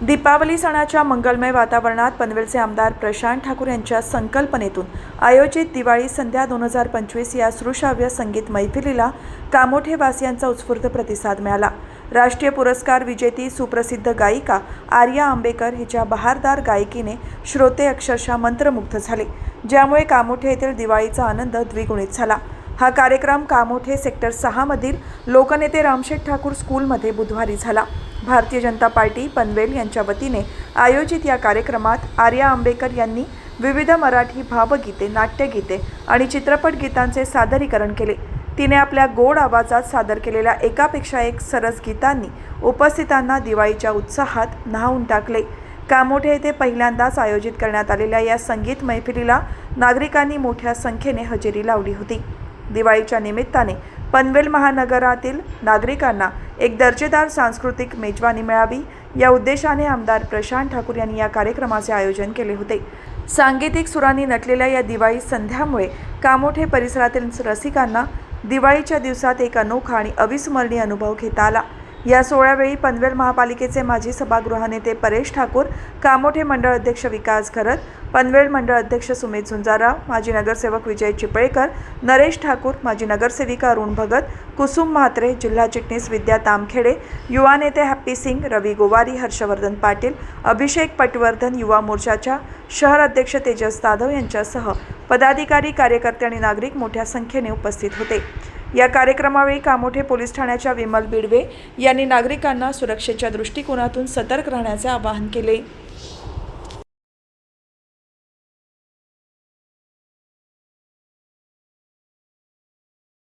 दीपावली सणाच्या मंगलमय वातावरणात पनवेलचे आमदार प्रशांत ठाकूर यांच्या संकल्पनेतून आयोजित दिवाळी संध्या दोन हजार पंचवीस या सृश्राव्य संगीत मैफिलीला कामोठेवासियांचा उत्स्फूर्त प्रतिसाद मिळाला. राष्ट्रीय पुरस्कार विजेती सुप्रसिद्ध गायिका आर्या आंबेकर हिच्या बहारदार गायकीने श्रोते अक्षरशः मंत्रमुग्ध झाले ज्यामुळे कामोठे येथील दिवाळीचा आनंद द्विगुणित झाला. हा कार्यक्रम कामोठे सेक्टर सहामधील लोकनेते रामशेठ ठाकूर स्कूलमध्ये बुधवारी झाला. भारतीय जनता पार्टी पनवेल यांच्या वतीने आयोजित या कार्यक्रमात आर्या आंबेकर यांनी विविध मराठी भावगीते नाट्यगीते आणि चित्रपट गीतांचे सादरीकरण केले. तिने आपल्या गोड आवाजात सादर केलेल्या एकापेक्षा एक सरस गीतांनी उपस्थितांना दिवाळीच्या उत्साहात न्हावून टाकले. कामोठे येथे पहिल्यांदाच आयोजित करण्यात आलेल्या या संगीत मैफिलीला नागरिकांनी मोठ्या संख्येने हजेरी लावली होती. दिवाळीच्या निमित्ताने पनवेल महानगरातील नागरिकांना एक दर्जेदार सांस्कृतिक मेजवानी मिळावी या उद्देशाने आमदार प्रशांत ठाकूर यांनी या कार्यक्रमाचे आयोजन केले होते. सांगीतिक सुरांनी नटलेल्या या दिवाळी संध्यामुळे कामोठे परिसरातील रसिकांना दिवाळीच्या दिवसात एक अनोखा आणि अविस्मरणीय अनुभव घेता आला. या सोहळ्यावेळी पनवेल महापालिकेचे माजी सभागृहनेते परेश ठाकूर कामोठे मंडळ अध्यक्ष विकास घरत पनवेल मंडळ अध्यक्ष सुमित झुंजारा माजी नगरसेवक विजय चिपळेकर नरेश ठाकूर माजी नगरसेविका अरुण भगत कुसुम म्हात्रे जिल्हा चिटणीस विद्या तामखेडे युवा नेते हॅप्पी सिंग रवी गोवारी हर्षवर्धन पाटील अभिषेक पटवर्धन युवा मोर्चाच्या शहर अध्यक्ष तेजस जाधव यांच्यासह पदाधिकारी कार्यकर्ते आणि नागरिक मोठ्या संख्येने उपस्थित होते. या कार्यक्रमावेळी कामोठे पोलीस ठाण्याच्या विमल बिडवे यांनी नागरिकांना सुरक्षेच्या दृष्टिकोनातून सतर्क राहण्याचे आवाहन केले.